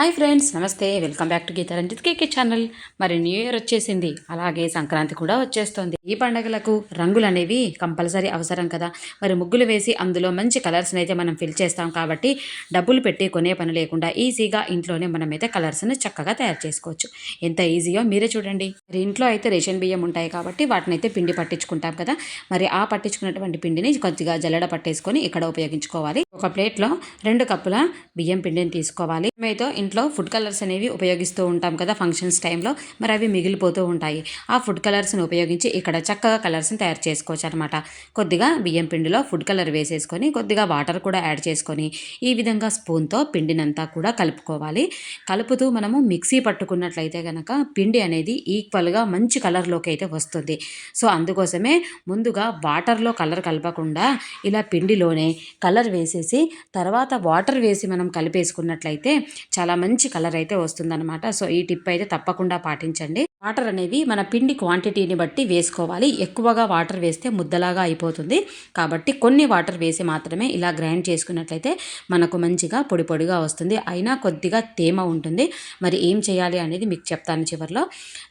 Hi friends నమస్తే. Welcome back to Geetha Ranjith KK channel. మరి new year వచ్చేసింది. అలాగే సంక్రాంతి కూడా వచ్చేస్తుంది. ఈ పండగలకు రంగులు అనేవి కంపల్సరీ అవసరం కదా. మరి ముగ్గులు వేసి అందులో మంచి కలర్స్ని అయితే మనం ఫిల్ చేస్తాం కాబట్టి డబ్బులు పెట్టి కొనే పని లేకుండా ఈజీగా ఇంట్లోనే మనమైతే కలర్స్ని చక్కగా తయారు చేసుకోవచ్చు. ఎంత ఈజీయో మీరే చూడండి. మరి ఇంట్లో అయితే రేషన్ బియ్యం ఉంటాయి కాబట్టి వాటిని అయితే పిండి పట్టించుకుంటాం కదా. మరి ఆ పట్టించుకున్నటువంటి పిండిని కొద్దిగా జల్లడ పట్టేసుకొని ఇక్కడ ఉపయోగించుకోవాలి. ఒక ప్లేట్లో రెండు కప్పుల బియ్యం పిండిని తీసుకోవాలి. మేమైతే ఇంట్లో ఫుడ్ కలర్స్ అనేవి ఉపయోగిస్తూ ఉంటాం కదా ఫంక్షన్స్ టైంలో మరి అవి మిగిలిపోతూ ఉంటాయి. ఆ ఫుడ్ కలర్స్ని ఉపయోగించి ఇక్కడ చక్కగా కలర్స్ని తయారు చేసుకోవచ్చు అనమాట కొద్దిగా బియ్యం పిండిలో ఫుడ్ కలర్ వేసేసుకొని కొద్దిగా వాటర్ కూడా యాడ్ చేసుకొని ఈ విధంగా స్పూన్తో పిండినంతా కూడా కలుపుకోవాలి. కలుపుతూ మనము మిక్సీ పట్టుకున్నట్లయితే కనుక పిండి అనేది ఈక్వల్గా మంచి కలర్లోకి అయితే వస్తుంది. సో అందుకోసమే ముందుగా వాటర్లో కలర్ కలపకుండా ఇలా పిండిలోనే కలర్ వేసేసి తర్వాత వాటర్ వేసి మనం కలిపేసుకున్నట్లయితే చాలా చాలా మంచి కలర్ అయితే వస్తుందన్నమాట. సో ఈ టిప్ అయితే తప్పకుండా పాటించండి. వాటర్ అనేవి మన పిండి క్వాంటిటీని బట్టి వేసుకోవాలి. ఎక్కువగా వాటర్ వేస్తే ముద్దలాగా అయిపోతుంది. కాబట్టి కొన్ని వాటర్ వేసి మాత్రమే ఇలా గ్రైండ్ చేసుకున్నట్లయితే మనకు మంచిగా పొడి పొడిగా వస్తుంది. అయినా కొద్దిగా తేమ ఉంటుంది. మరి ఏం చేయాలి అనేది మీకు చెప్తాను చివరిలో.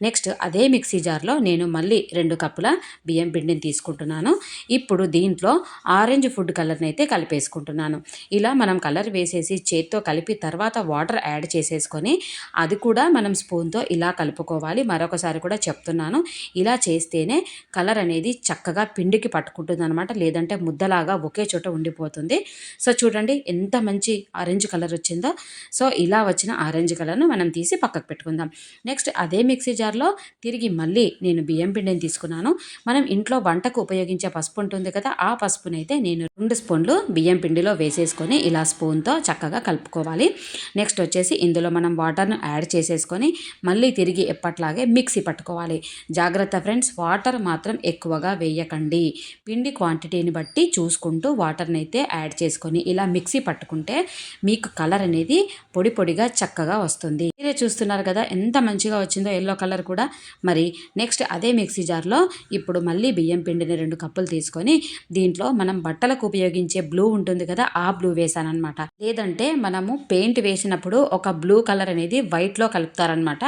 నెక్స్ట్ అదే మిక్సీ జార్లో నేను మళ్ళీ రెండు కప్పుల బియ్యం పిండిని తీసుకుంటున్నాను. ఇప్పుడు దీంట్లో ఆరెంజ్ ఫుడ్ కలర్ని అయితే కలిపేసుకుంటున్నాను. ఇలా మనం కలర్ వేసేసి చేత్తో కలిపి తర్వాత వాటర్ యాడ్ చేసేసుకొని అది కూడా మనం స్పూన్తో ఇలా కలుపుకోవాలి. మరొకసారి కూడా చెప్తున్నాను. ఇలా చేస్తేనే కలర్ అనేది చక్కగా పిండికి పట్టుకుంటుంది అనమాట లేదంటే ముద్దలాగా ఒకే చోట ఉండిపోతుంది. సో చూడండి ఎంత మంచి ఆరెంజ్ కలర్ వచ్చిందో. సో ఇలా వచ్చిన ఆరెంజ్ కలర్ను మనం తీసి పక్కకు పెట్టుకుందాం. నెక్స్ట్ అదే మిక్సీ జార్లో తిరిగి మళ్ళీ నేను బియ్యం పిండిని తీసుకున్నాను. మనం ఇంట్లో వంటకు ఉపయోగించే పసుపు ఉంటుంది కదా ఆ పసుపునైతే నేను రెండు స్పూన్లు బియ్యం పిండిలో వేసేసుకొని ఇలా స్పూన్తో చక్కగా కలుపుకోవాలి. నెక్స్ట్ వచ్చేసి ఇందులో మనం వాటర్ను యాడ్ చేసేసుకొని మళ్ళీ తిరిగి ఎప్పట్లాగే మిక్సీ పట్టుకోవాలి. జాగ్రత్త ఫ్రెండ్స్ వాటర్ మాత్రం ఎక్కువగా వేయకండి. పిండి క్వాంటిటీని బట్టి చూసుకుంటూ వాటర్ని అయితే యాడ్ చేసుకొని ఇలా మిక్సీ పట్టుకుంటే మీకు కలర్ అనేది పొడి పొడిగా చక్కగా వస్తుంది. మీరే చూస్తున్నారు కదా ఎంత మంచిగా వచ్చిందో ఎల్లో కలర్ కూడా. మరి నెక్స్ట్ అదే మిక్సీ జార్లో ఇప్పుడు మళ్ళీ బియ్యం పిండిని రెండు కప్పులు తీసుకొని దీంట్లో మనం బట్టలకు ఉపయోగించే బ్లూ ఉంటుంది కదా ఆ బ్లూ వేసాను అనమాట లేదంటే మనము పెయింట్ వేసినప్పుడు ఒక బ్లూ కలర్ అనేది వైట్లో కలుపుతారనమాట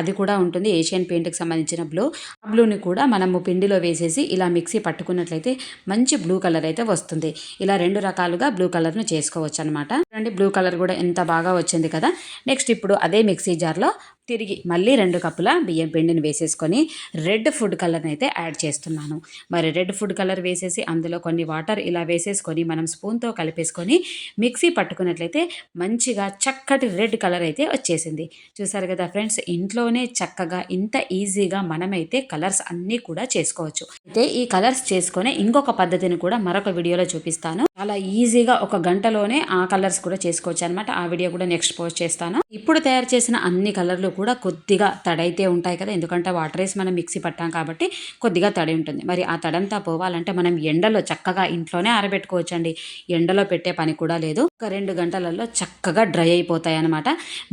అది కూడా ఉంటుంది. ఏషియన్ పెయింట్కి సంబంధించిన బ్లూ ఆ బ్లూని కూడా మనము పిండిలో వేసేసి ఇలా మిక్సీ పట్టుకున్నట్లయితే మంచి బ్లూ కలర్ అయితే వస్తుంది. ఇలా రెండు రకాలుగా బ్లూ కలర్ను చేసుకోవచ్చు అనమాట చూడండి బ్లూ కలర్ కూడా ఎంత బాగా వచ్చింది కదా. నెక్స్ట్ ఇప్పుడు అదే మిక్సీ జార్లో తిరిగి మళ్ళీ రెండు కప్పుల బియ్యం పిండిని వేసేసుకొని రెడ్ ఫుడ్ కలర్ని అయితే యాడ్ చేస్తున్నాను. మరి రెడ్ ఫుడ్ కలర్ వేసేసి అందులో కొన్ని వాటర్ ఇలా వేసేసుకొని మనం స్పూన్తో కలిపేసుకొని మిక్సీ పట్టుకున్నట్లయితే మంచిగా చక్కటి రెడ్ కలర్ అయితే వచ్చేసింది. చూసారు కదా ఫ్రెండ్స్ ఇంట్లోనే చక్కగా ఇంత ఈజీగా మనమైతే కలర్స్ అన్నీ కూడా చేసుకోవచ్చు. అయితే ఈ కలర్స్ చేసుకొని ఇంకొక పద్ధతిని కూడా మరొక వీడియోలో చూపిస్తాను. చాలా ఈజీగా ఒక గంటలోనే ఆ కలర్స్ కూడా చేసుకోవచ్చు అనమాట ఆ వీడియో కూడా నెక్స్ట్ పోస్ట్ చేస్తాను. ఇప్పుడు తయారు చేసిన అన్ని కలర్లు కూడా కొద్దిగా తడైతే ఉంటాయి కదా. ఎందుకంటే వాటర్ వేసి మనం మిక్సీ పట్టాం కాబట్టి కొద్దిగా తడి ఉంటుంది. మరి ఆ తడంతా పోవాలంటే మనం ఎండలో చక్కగా ఇంట్లోనే ఆరబెట్టుకోవచ్చండి. ఎండలో పెట్టే పని కూడా లేదు. ఒక రెండు గంటలలో చక్కగా డ్రై అయిపోతాయి అనమాట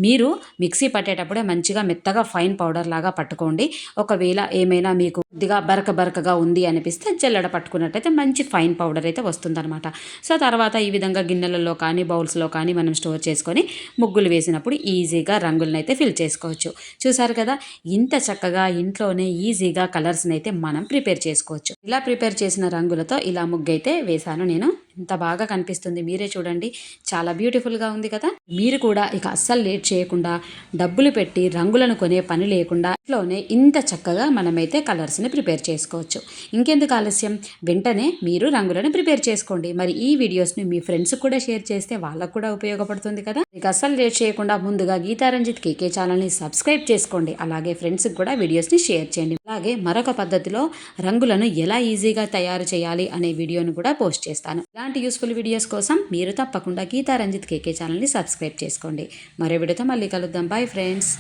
మీరు మిక్సీ పట్టేటప్పుడే మంచిగా మెత్తగా ఫైన్ పౌడర్ లాగా పట్టుకోండి. ఒకవేళ ఏమైనా మీకు కొద్దిగా బరక బరకగా ఉంది అనిపిస్తే జల్లడ పట్టుకున్నట్టయితే మంచి ఫైన్ పౌడర్ అయితే వస్తుందన్నమాట. సో తర్వాత ఈ విధంగా గిన్నెలలో కానీ బౌల్స్లో కానీ మనం స్టోర్ చేసుకొని ముగ్గులు వేసినప్పుడు ఈజీగా రంగులను అయితే ఫిల్ చేసుకోవచ్చు. చూసారు కదా? ఇంత చక్కగా ఇంట్లోనే ఈజీగా కలర్స్ని అయితే మనం ప్రిపేర్ చేసుకోవచ్చు. ఇలా ప్రిపేర్ చేసిన రంగులతో ఇలా ముగ్గు అయితే వేశాను నేను. ఎంత బాగా కనిపిస్తుంది. మీరే చూడండి. చాలా బ్యూటిఫుల్గా ఉంది కదా. మీరు కూడా ఇక అస్సలు లేట్ చేయకుండా డబ్బులు పెట్టి రంగులను కొనే పని లేకుండా ఇంట్లోనే ఇంత చక్కగా మనమైతే కలర్స్ని ప్రిపేర్ చేసుకోవచ్చు. ఇంకెందుకు ఆలస్యం? వెంటనే మీరు రంగులను ప్రిపేర్ చేసుకోండి. మరి ఈ వీడియోస్ని మీ ఫ్రెండ్స్ కూడా షేర్ చేస్తే వాళ్ళకు కూడా ఉపయోగపడుతుంది కదా. ఇక అస్సలు లేట్ చేయకుండా ముందుగా గీతారంజిత్ కేకే ఛానల్ని సబ్స్క్రైబ్ చేసుకోండి. అలాగే ఫ్రెండ్స్కి కూడా వీడియోస్ని షేర్ చేయండి. అలాగే మరొక పద్ధతిలో రంగులను ఎలా ఈజీగా తయారు చేయాలి అనే వీడియోను కూడా పోస్ట్ చేస్తాను. ఇలాంటి యూస్ఫుల్ వీడియోస్ కోసం మీరు తప్పకుండా గీతా రంజిత్ కేకే ఛానల్ని సబ్స్క్రైబ్ చేసుకోండి. మరో వీడియోతో మళ్ళీ కలుద్దాం. Bye friends.